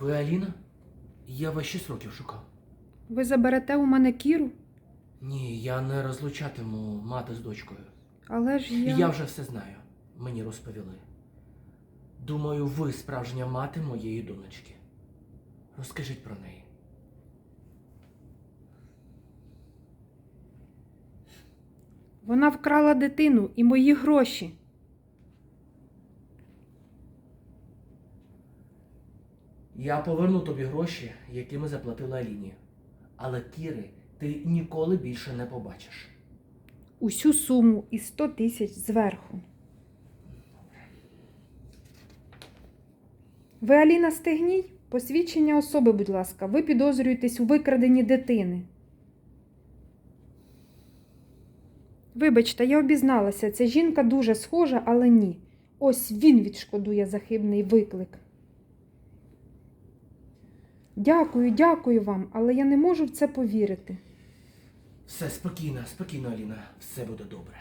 Ви Аліна? Я вас 6 років шукав. Ви заберете у мене Кіру? Ні, я не розлучатиму мати з дочкою. Але ж я. Я вже все знаю. Мені розповіли. Думаю, ви справжня мати моєї донечки. Розкажіть про неї. Вона вкрала дитину і мої гроші. Я поверну тобі гроші, які ми заплатили Аліні. Але Кіри ти ніколи більше не побачиш. Усю суму і 100 тисяч зверху. Ви Аліна Стегній? Посвідчення особи, будь ласка. Ви підозрюєтесь у викраденні дитини. Вибачте, я обізналася. Ця жінка дуже схожа, але ні. Ось він відшкодує за хибний виклик. Дякую, дякую вам, але я не можу в це повірити. Все спокійно, спокійно, Аліна. Все буде добре.